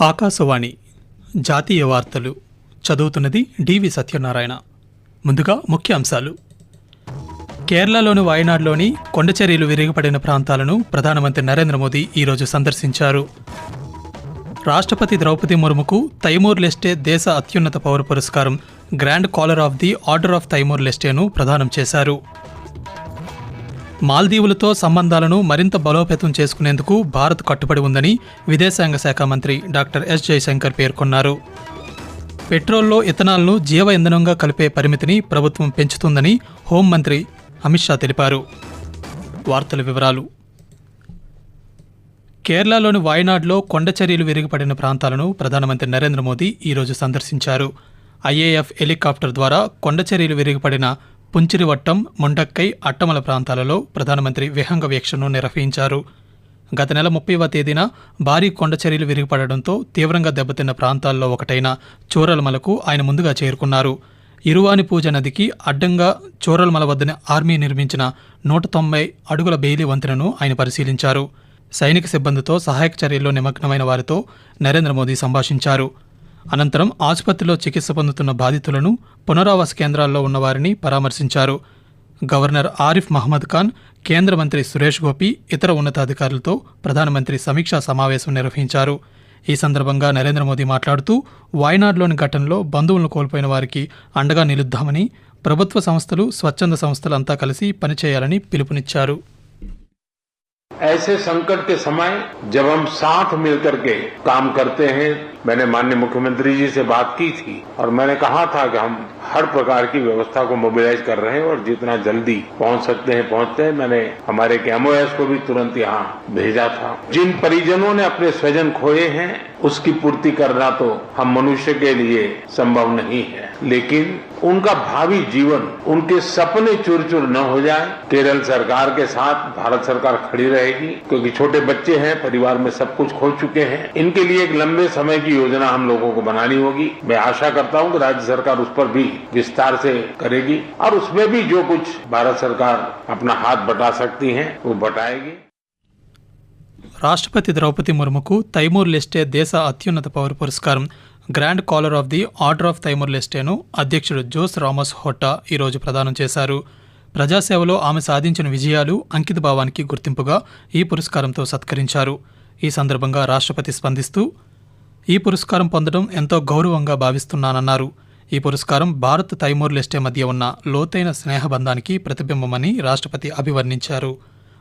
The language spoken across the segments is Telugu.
ఆకాశవాణి జాతీయ వార్తలు చదువుతున్నది డివి సత్యనారాయణ. ముందుగా ముఖ్య అంశాలు కేరళలోని వాయనాడ్లోని కొండచర్యలు విరిగిపడిన ప్రాంతాలను ప్రధానమంత్రి నరేంద్ర మోదీ ఈరోజు సందర్శించారు. రాష్ట్రపతి ద్రౌపది ముర్ముకు తైమూర్ లెస్టే దేశ అత్యున్నత పౌర పురస్కారం grand collar of the order of Timor లెస్టేను ప్రదానం చేశారు. మాల్దీవులతో సంబంధాలను మరింత బలోపేతం చేసుకునేందుకు భారత్ కట్టుబడి ఉందని విదేశాంగ శాఖ మంత్రి డాక్టర్ ఎస్ జయశంకర్ పేర్కొన్నారు. పెట్రోల్లో ఇథనాల్ను జీవ ఇంధనంగా కలిపే పరిమితిని ప్రభుత్వం పెంచుతుందని హోంమంత్రి అమిత్ షా తెలిపారు. వార్తల వివరాలు. కేరళలోని వాయనాడ్లో కొండచర్యలు విరిగిపడిన ప్రాంతాలను ప్రధానమంత్రి నరేంద్ర మోదీ ఈరోజు సందర్శించారు. ఐఏఎఫ్ హెలికాప్టర్ ద్వారా కొండచర్యలు విరిగిపడిన పుంచిరివట్టం ముండక్కై అట్టమల ప్రాంతాలలో ప్రధానమంత్రి విహంగ వీక్షను నిర్వహించారు. గత నెల ముప్పైవ తేదీన భారీ కొండచర్యలు విరిగిపడడంతో తీవ్రంగా దెబ్బతిన్న ప్రాంతాల్లో ఒకటైన చోరల్మలకు ఆయన ముందుగా చేరుకున్నారు. ఇరువాని పూజ నదికి అడ్డంగా చోరల్మల వద్దన ఆర్మీ నిర్మించిన నూట తొంభై అడుగుల బెయిలీ వంతెనను ఆయన పరిశీలించారు. సైనిక సిబ్బందితో సహాయక చర్యల్లో నిమగ్నమైన వారితో నరేంద్ర మోదీ సంభాషించారు. అనంతరం ఆసుపత్రిలో చికిత్స పొందుతున్న బాధితులను పునరావాస కేంద్రాల్లో ఉన్నవారిని పరామర్శించారు. గవర్నర్ ఆరిఫ్ మహమ్మద్ ఖాన్ కేంద్ర మంత్రి సురేష్ గోపి ఇతర ఉన్నతాధికారులతో ప్రధానమంత్రి సమీక్షా సమావేశం నిర్వహించారు. ఈ సందర్భంగా నరేంద్ర మోదీ మాట్లాడుతూ వాయనాడ్లోని ఘటనలో బంధువులను కోల్పోయిన వారికి అండగా నిలుద్దామని ప్రభుత్వ సంస్థలు స్వచ్ఛంద సంస్థలంతా కలిసి పనిచేయాలని పిలుపునిచ్చారు. ऐसे संकट के समय जब हम साथ मिलकर के काम करते हैं, मैंने माननीय मुख्यमंत्री जी से बात की थी और मैंने कहा था कि हम हर प्रकार की व्यवस्था को मोबिलाइज कर रहे हैं और जितना जल्दी पहुँच सकते हैं, पहुँचते हैं। मैंने हमारे एमओएस को भी तुरंत यहाँ भेजा था। जिन परिजनों ने अपने स्वजन खोए हैं, उसकी पूर्ति करना तो हम मनुष्य के लिए संभव नहीं है। लेकिन उनका भावी जीवन उनके सपने चूर चूर न हो जाए केरल सरकार के साथ भारत सरकार खड़ी रहेगी क्योंकि छोटे बच्चे हैं परिवार में सब कुछ खो चुके हैं इनके लिए एक लंबे समय की योजना हम लोगों को बनानी होगी मैं आशा करता हूं कि राज्य सरकार उस पर भी विस्तार से करेगी और उसमें भी जो कुछ भारत सरकार अपना हाथ बटा सकती है वो बटाएगी రాష్ట్రపతి ద్రౌపది ముర్ముకు తైమూర్ లెస్టే దేశ అత్యున్నత పౌర పురస్కారం grand collar of the order of Timor లెస్టేను అధ్యక్షుడు జోస్ రామోస్ హోట్టా ఈరోజు ప్రదానం చేశారు. ప్రజాసేవలో ఆమె సాధించిన విజయాలు అంకిత భావానికి గుర్తింపుగా ఈ పురస్కారంతో సత్కరించారు. ఈ సందర్భంగా రాష్ట్రపతి స్పందిస్తూ ఈ పురస్కారం పొందడం ఎంతో గౌరవంగా భావిస్తున్నానన్నారు. ఈ పురస్కారం భారత్ తైమూర్ లెస్టే మధ్య ఉన్న లోతైన స్నేహబంధానికి ప్రతిబింబమని రాష్ట్రపతి అభివర్ణించారు.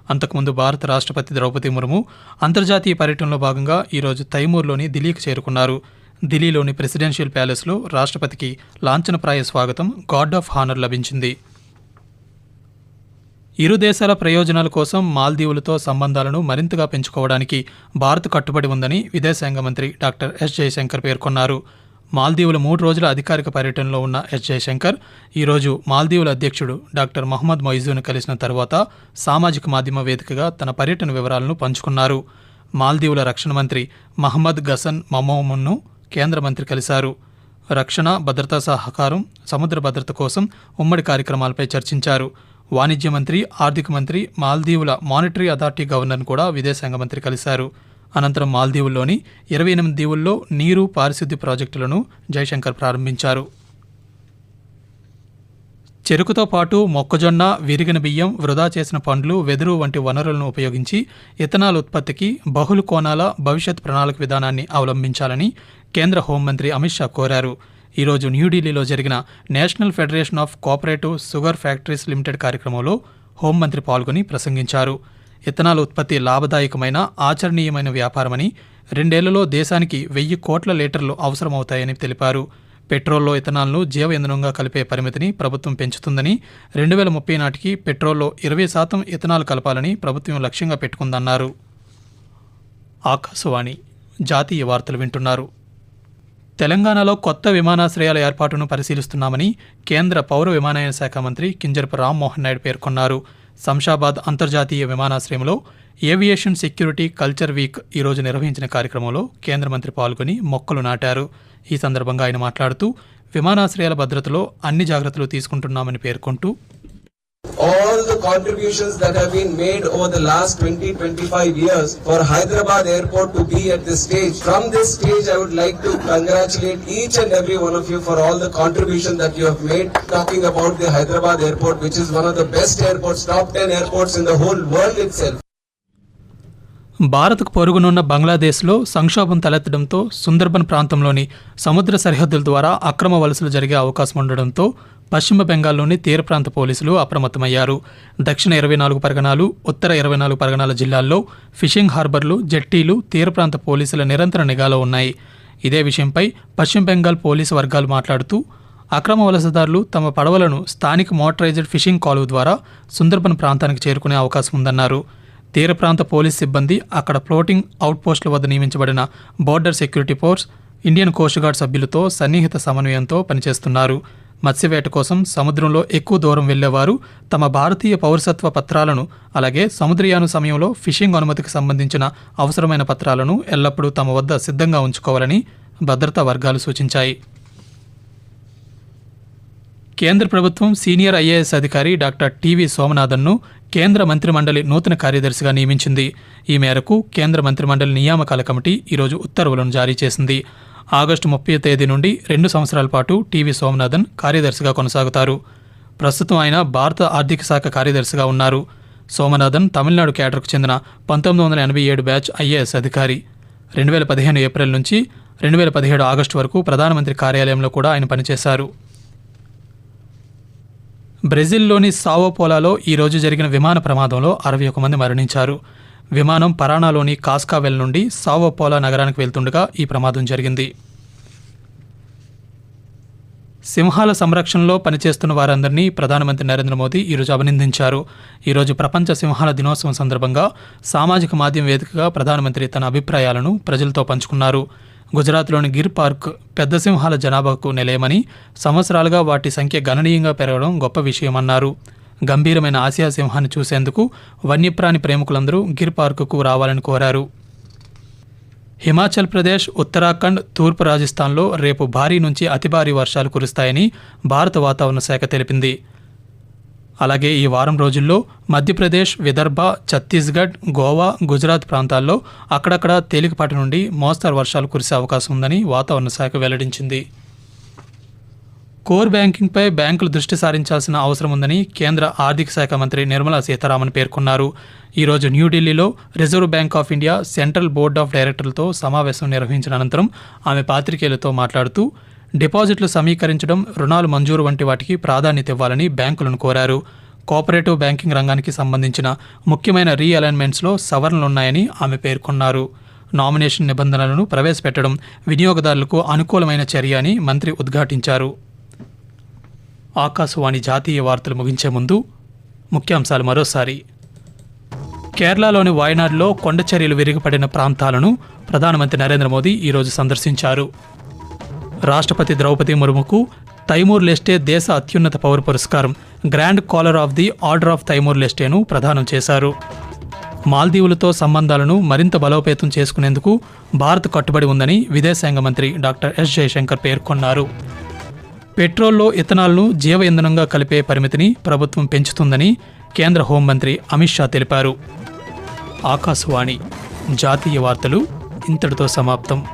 అంతకుముందు భారత రాష్ట్రపతి ద్రౌపది ముర్ము అంతర్జాతీయ పర్యటనలో భాగంగా ఈరోజు తైమూర్లోని ఢిల్లీకి చేరుకున్నారు. ఢిల్లీలోని ప్రెసిడెన్షియల్ ప్యాలెస్లో రాష్ట్రపతికి లాంఛనప్రాయ స్వాగతం గార్డ్ ఆఫ్ హానర్ లభించింది. ఇరు దేశాల ప్రయోజనాల కోసం మాల్దీవులతో సంబంధాలను మరింతగా పెంచుకోవడానికి భారత్ కట్టుబడి ఉందని విదేశాంగ మంత్రి డాక్టర్ ఎస్ జయశంకర్ పేర్కొన్నారు. మాల్దీవుల మూడు రోజుల అధికారిక పర్యటనలో ఉన్న ఎస్ జయశంకర్ ఈరోజు మాల్దీవుల అధ్యక్షుడు డాక్టర్ మహమ్మద్ మొయిజును కలిసిన తర్వాత సామాజిక మాధ్యమ వేదికగా తన పర్యటన వివరాలను పంచుకున్నారు. మాల్దీవుల రక్షణ మంత్రి మహమ్మద్ గసన్ మమోమున్ను కేంద్ర మంత్రి కలిశారు. రక్షణ భద్రతా సహకారం సముద్ర భద్రత కోసం ఉమ్మడి కార్యక్రమాలపై చర్చించారు. వాణిజ్య మంత్రి ఆర్థిక మంత్రి మాల్దీవుల మానిటరీ అథారిటీ గవర్నర్ను కూడా విదేశాంగ మంత్రి కలిశారు. అనంతరం మాల్దీవుల్లోని ఇరవై ఎనిమిది దీవుల్లో నీరు పారిశుద్ధ్య ప్రాజెక్టులను జయశంకర్ ప్రారంభించారు. చెరుకుతో పాటు మొక్కజొన్న విరిగిన బియ్యం వృధా చేసిన పండ్లు వెదురు వంటి వనరులను ఉపయోగించి ఇథనాల్ ఉత్పత్తికి బహుళ కోణాల భవిష్యత్ ప్రణాళిక విధానాన్ని అవలంబించాలని కేంద్ర హోంమంత్రి అమిత్ షా కోరారు. ఈరోజు న్యూఢిల్లీలో జరిగిన national federation of cooperative sugar factories limited కార్యక్రమంలో హోంమంత్రి పాల్గొని ప్రసంగించారు. ఇథనాల్ ఉత్పత్తి లాభదాయకమైన ఆచరణీయమైన వ్యాపారమని రెండేళ్ళలో దేశానికి వెయ్యి కోట్ల లీటర్లు అవసరమవుతాయని తెలిపారు. పెట్రోల్లో ఇథనాల్ను జీవ ఇంధనంగా కలిపే పరిమితిని ప్రభుత్వం పెంచుతుందని రెండు వేల ముప్పై నాటికి పెట్రోల్లో ఇరవై శాతం ఇథనాల్ కలపాలని ప్రభుత్వం లక్ష్యంగా పెట్టుకుందన్నారు. ఆకాశవాణి జాతీయ వార్తలు వింటున్నారు. తెలంగాణలో కొత్త విమానాశ్రయాల ఏర్పాటును పరిశీలిస్తున్నామని కేంద్ర పౌర విమానయాన శాఖ మంత్రి కింజరపు రామ్మోహన్ నాయుడు పేర్కొన్నారు. శంషాబాద్ అంతర్జాతీయ విమానాశ్రయంలో ఏవియేషన్ సెక్యూరిటీ కల్చర్ వీక్ ఈరోజు నిర్వహించిన కార్యక్రమంలో కేంద్ర మంత్రి పాల్గొని మొక్కలు నాటారు. ఈ సందర్భంగా ఆయన మాట్లాడుతూ విమానాశ్రయాల భద్రతలో అన్ని జాగ్రత్తలు తీసుకుంటున్నామని పేర్కొంటూ all contributions that have been made over the last 20 25 years for Hyderabad airport to be at this stage. From this stage, I would like to congratulate each and every one of you for all the contribution that you have made talking about the Hyderabad airport, which is one of the best airports, top 10 airports in the whole world itself. భారత్కు పొరుగునున్న బంగ్లాదేశ్లో సంక్షోభం తలెత్తడంతో సుందర్బన్ ప్రాంతంలోని సముద్ర సరిహద్దుల ద్వారా అక్రమ వలసలు జరిగే అవకాశం ఉండడంతో పశ్చిమ బెంగాల్లోని తీర ప్రాంత పోలీసులు అప్రమత్తమయ్యారు. దక్షిణ ఇరవై నాలుగు పరగణాలు ఉత్తర ఇరవై నాలుగు పరగణాల జిల్లాల్లో ఫిషింగ్ హార్బర్లు జట్టీలు తీర ప్రాంత పోలీసుల నిరంతర నిఘాలో ఉన్నాయి. ఇదే విషయంపై పశ్చిమ బెంగాల్ పోలీసు వర్గాలు మాట్లాడుతూ అక్రమ వలసదారులు తమ పడవలను స్థానిక మోటరైజ్డ్ ఫిషింగ్ కాలువ ద్వారా సుందర్బన్ ప్రాంతానికి చేరుకునే అవకాశం ఉందన్నారు. తీర ప్రాంత పోలీస్ సిబ్బంది అక్కడ ఫ్లోటింగ్ అవుట్పోస్టుల వద్ద నియమించబడిన border security force Indian coast guard సభ్యులతో సన్నిహిత సమన్వయంతో పనిచేస్తున్నారు. మత్స్యవేట కోసం సముద్రంలో ఎక్కువ దూరం వెళ్ళేవారు తమ భారతీయ పౌరసత్వ పత్రాలను అలాగే సముద్రయాన సమయంలో ఫిషింగ్ అనుమతికి సంబంధించిన అవసరమైన పత్రాలను ఎల్లప్పుడూ తమ వద్ద సిద్ధంగా ఉంచుకోవాలని భద్రతా వర్గాలు సూచించాయి. కేంద్ర ప్రభుత్వం సీనియర్ ఐఏఎస్ అధికారి డాక్టర్ టివి సోమనాథన్ను కేంద్ర మంత్రిమండలి నూతన కార్యదర్శిగా నియమించింది. ఈ మేరకు కేంద్ర మంత్రిమండలి నియామకాల కమిటీ ఈరోజు ఉత్తర్వులను జారీ చేసింది. ఆగస్టు ముప్పై తేదీ నుండి రెండు సంవత్సరాల పాటు టీవీ సోమనాథన్ కార్యదర్శిగా కొనసాగుతారు. ప్రస్తుతం ఆయన భారత ఆర్థిక శాఖ కార్యదర్శిగా ఉన్నారు. సోమనాథన్ తమిళనాడు కేడర్కు చెందిన పంతొమ్మిది వందల ఎనభై ఏడు బ్యాచ్ ఐఏఎస్ అధికారి. రెండు వేల పదిహేను ఏప్రిల్ నుంచి రెండు వేల పదిహేడు ఆగస్టు వరకు ప్రధానమంత్రి కార్యాలయంలో కూడా ఆయన పనిచేశారు. బ్రెజిల్లోని సావోపోలాలో ఈరోజు జరిగిన విమాన ప్రమాదంలో అరవై ఒక మంది మరణించారు. విమానం పరాణాలోని కాస్కావెల్ నుండి సావోపోలా నగరానికి వెళ్తుండగా ఈ ప్రమాదం జరిగింది. సింహాల సంరక్షణలో పనిచేస్తున్న వారందరినీ ప్రధానమంత్రి నరేంద్ర మోదీ ఈరోజు అభినందించారు. ఈరోజు ప్రపంచ సింహాల దినోత్సవం సందర్భంగా సామాజిక మాధ్యమ వేదికగా ప్రధానమంత్రి తన అభిప్రాయాలను ప్రజలతో పంచుకున్నారు. గుజరాత్లోని గిర్ పార్క్ పెద్ద సింహాల జనాభాకు నిలయమని సంవత్సరాలుగా వాటి సంఖ్య గణనీయంగా పెరగడం గొప్ప విషయమన్నారు. గంభీరమైన ఆసియా సింహాన్ని చూసేందుకు వన్యప్రాణి ప్రేమికులందరూ గిర్ పార్కుకు రావాలని కోరారు. హిమాచల్ ప్రదేశ్ ఉత్తరాఖండ్ తూర్పు రాజస్థాన్లో రేపు భారీ నుంచి అతి భారీ వర్షాలు కురుస్తాయని భారత వాతావరణ శాఖ తెలిపింది. అలాగే ఈ వారం రోజుల్లో మధ్యప్రదేశ్ విదర్భ ఛత్తీస్గఢ్ గోవా గుజరాత్ ప్రాంతాల్లో అక్కడక్కడ తేలికపాటి నుండి మోస్తరు వర్షాలు కురిసే అవకాశం ఉందని వాతావరణ శాఖ వెల్లడించింది. కోర్ బ్యాంకింగ్పై బ్యాంకులు దృష్టి సారించాల్సిన అవసరం ఉందని కేంద్ర ఆర్థిక శాఖ మంత్రి నిర్మలా సీతారామన్ పేర్కొన్నారు. ఈరోజు న్యూఢిల్లీలో Reserve Bank of India Central Board of డైరెక్టర్లతో సమావేశం నిర్వహించిన అనంతరం ఆమె పాత్రికేయులతో మాట్లాడుతూ డిపాజిట్లు సమీకరించడం రుణాలు మంజూరు వంటి వాటికి ప్రాధాన్యత ఇవ్వాలని బ్యాంకులను కోరారు. కోఆపరేటివ్ బ్యాంకింగ్ రంగానికి సంబంధించిన ముఖ్యమైన రీఅలైన్మెంట్స్లో సవరణలున్నాయని ఆమె పేర్కొన్నారు. నామినేషన్ నిబంధనలను ప్రవేశపెట్టడం వినియోగదారులకు అనుకూలమైన చర్య అని మంత్రి ఉద్ఘాటించారు. ఆకాశవాణి జాతీయ వార్తలు ముగించే ముందు ముఖ్యాంశాలు మరోసారి. కేరళలోని వాయనాడ్లో కొండచర్యలు విరిగిపడిన ప్రాంతాలను ప్రధానమంత్రి నరేంద్ర మోదీ ఈరోజు సందర్శించారు. రాష్ట్రపతి ద్రౌపది ముర్ముకు తైమూర్ లెస్టే దేశ అత్యున్నత పౌర పురస్కారం grand collar of the order of Timor లెస్టేను ప్రదానం చేశారు. మాల్దీవులతో సంబంధాలను మరింత బలోపేతం చేసుకునేందుకు భారత్ కట్టుబడి ఉందని విదేశాంగ మంత్రి డాక్టర్ ఎస్ జయశంకర్ పేర్కొన్నారు. పెట్రోల్లో ఇథనాల్ను జీవ ఇంధనంగా కలిపే పరిమితిని ప్రభుత్వం పెంచుతుందని కేంద్ర హోంమంత్రి అమిత్ షా తెలిపారు. ఆకాశవాణి జాతీయ వార్తలు ఇంతటితో సమాప్తం.